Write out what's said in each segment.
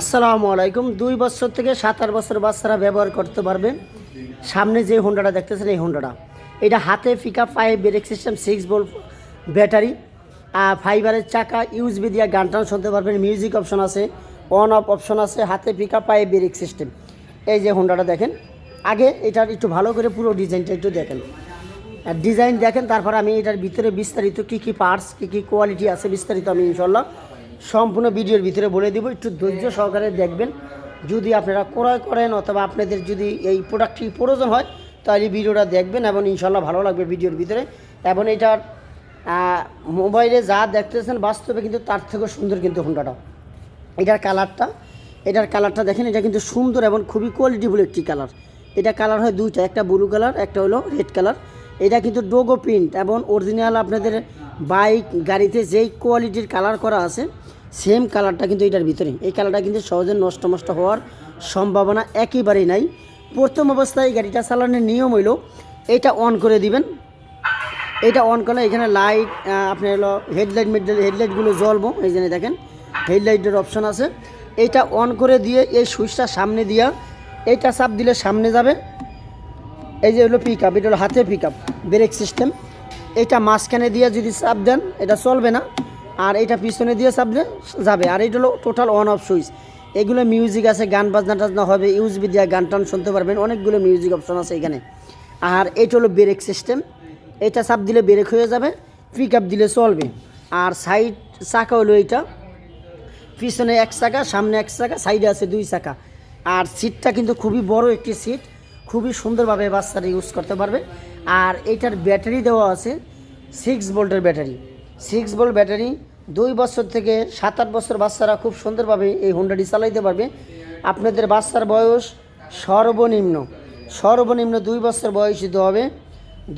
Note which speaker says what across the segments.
Speaker 1: আসসালামু আলাইকুম। দুই বছর থেকে সাত আট বছর বাচ্চারা ব্যবহার করতে পারবেন সামনে যে হোন্ডাটা দেখতেছেন, এই হোন্ডাটা এটা হাতে পিকআপ পায়ে brake system six volt battery ফাইবারের চাকা ইউজবি দিয়ে গান টান শুনতে পারবেন। মিউজিক অপশন আছে অন অফ অপশন আছে, হাতে পিকআপ পায়ে ব্রেক সিস্টেম এই যে হোন্ডাটা দেখেন। আগে এটার একটু ভালো করে পুরো ডিজাইনটা একটু দেখেন। ডিজাইন দেখেন, তারপর আমি এটার ভিতরে বিস্তারিত কী কী পার্টস কী কী কোয়ালিটি আছে বিস্তারিত আমি ইনশাল্লাহ সম্পূর্ণ ভিডিওর ভিতরে বলে দিব, একটু ধৈর্য সহকারে দেখবেন। যদি আপনারা ক্রয় করেন অথবা আপনাদের যদি এই প্রোডাক্টটি প্রয়োজন হয়, তাহলে ভিডিওটা দেখবেন এবং ইনশাল্লাহ ভালো লাগবে ভিডিওর ভিতরে। এবং এটার মোবাইলে যা দেখতেছেন বাস্তবে কিন্তু তার থেকেও সুন্দর কিন্তু হোন্ডাটা এটার কালারটা এটার কালারটা দেখেন, এটা কিন্তু সুন্দর এবং খুবই কোয়ালিটিফুল একটি কালার। এটা কালার হয় দুইটা, একটা ব্লু কালার, একটা হলো রেড কালার। এটা কিন্তু ডোগো প্রিন্ট এবং অরিজিনাল আপনাদের বাইক, গাড়িতে যেই কোয়ালিটির কালার করা আছে সেম কালারটা কিন্তু এটার ভিতরে। এই কালারটা কিন্তু সহজে নষ্ট নষ্ট হওয়ার সম্ভাবনা একেবারেই নাই। প্রথম অবস্থায় গাড়িটা চালানোর নিয়ম হইল, এটা অন করে দিবেন। এটা অন করলে এখানে লাইট আপনার হলো হেডলাইট মিডল হেডলাইটগুলো জ্বলবো। এই জন্য দেখেন হেডলাইটের অপশন আছে। এইটা অন করে দিয়ে এই সুইচটা সামনে দিয়া, এটা চাপ দিলে সামনে যাবে। এই যে হলো পিক আপ এটা হলো হাতে পিক আপ ব্রেক সিস্টেম এটা মাঝখানে দিয়ে যদি চাপ দেন, এটা চলবে না। আর এটা পিছনে দিয়ে চাপ দেন, যাবে। আর এটা হলো টোটাল অন অফ সুইচ এগুলো মিউজিক আছে, গান বাজনা টাজনা হবে ইউজবি দিয়ে গান টান শুনতে পারবেন। অনেকগুলো মিউজিক অপশন আছে এখানে। আর এটা হলো ব্রেক সিস্টেম এটা চাপ দিলে ব্রেক হয়ে যাবে পিক আপ দিলে চলবে। আর সাইড চাকা হলো এইটা। পিছনে এক চাকা, সামনে এক চাকা সাইডে আছে দুই চাকা। আর সিটটা কিন্তু খুবই বড় একটি সিট খুবই সুন্দরভাবে বাচ্চারা ইউজ করতে পারবে। আর এটার ব্যাটারি দেওয়া আছে সিক্স ভোল্টের ব্যাটারি। সিক্স ভোল্ট ব্যাটারি, দুই বছর থেকে সাত আট বছর বাচ্চারা খুব সুন্দরভাবে এই হোন্ডাটি চালাইতে পারবে। আপনাদের বাচ্চার বয়স সর্বনিম্ন সর্বনিম্ন দুই বছর বয়স দিতে হবে।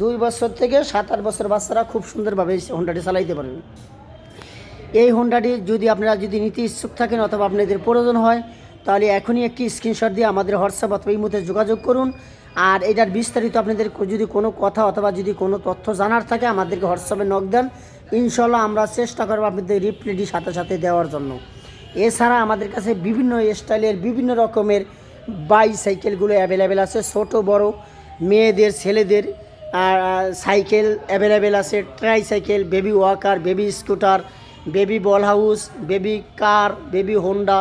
Speaker 1: দুই বছর থেকে সাত আট বছর বাচ্চারা খুব সুন্দরভাবে এই হোন্ডাটি চালাইতে পারবে। এই হোন্ডাটি যদি আপনারা যদি নিতে ইচ্ছুক থাকেন অথবা আপনাদের প্রয়োজন হয় তাহলে এখনই একটি স্ক্রিনশট দিয়ে আমাদের হোয়াটসঅ্যাপ অথবা এই মুহূর্তে যোগাযোগ করুন। আর এটার বিস্তারিত আপনাদের যদি কোনো কথা অথবা যদি কোনো তথ্য জানার থাকে, আমাদেরকে হোয়াটসঅ্যাপে নক দেন। ইনশাল্লাহ আমরা চেষ্টা করব আপনাদের রিপ্লেটি সাথে সাথে দেওয়ার জন্য। এছাড়া আমাদের কাছে বিভিন্ন স্টাইলের, বিভিন্ন রকমের বাইসাইকেলগুলো অ্যাভেলেবেল আছে। ছোট, বড়, মেয়েদের, ছেলেদের, আর সাইকেল অ্যাভেলেবেল আছে। Tricycle baby walker baby scooter baby ball house baby car baby Honda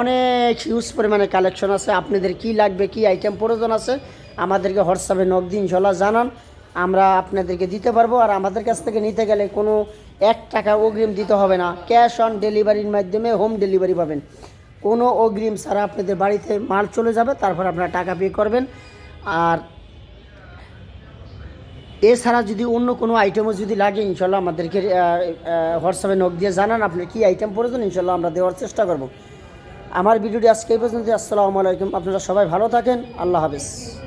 Speaker 1: অনেক হিউজ পরিমাণে কালেকশন আছে। আপনাদের কি লাগবে, কি আইটেম প্রয়োজন আছে, আমাদেরকে হোয়াটসঅ্যাপে নক দিন ইনশাল্লাহ জানান। আমরা আপনাদেরকে দিতে পারব। আর আমাদের কাছ থেকে নিতে গেলে কোনো এক টাকা অগ্রিম দিতে হবে না। ক্যাশ অন ডেলিভারির মাধ্যমে হোম ডেলিভারি পাবেন। কোনো অগ্রিম ছাড়া আপনাদের বাড়িতে মাল চলে যাবে, তারপর আপনারা টাকা পে করবেন। আর এছাড়া যদি অন্য কোনো আইটেমও যদি লাগে ইনশাল্লাহ আমাদেরকে হোয়াটসঅ্যাপে নক দিয়ে জানান, আপনার কী আইটেম প্রয়োজন ইনশাল্লাহ আমরা দেওয়ার চেষ্টা করব। আমার ভিডিওটি আজকে এই পর্যন্ত আসসালামু আলাইকুম। আপনারা সবাই ভালো থাকেন। আল্লাহ হাফিজ।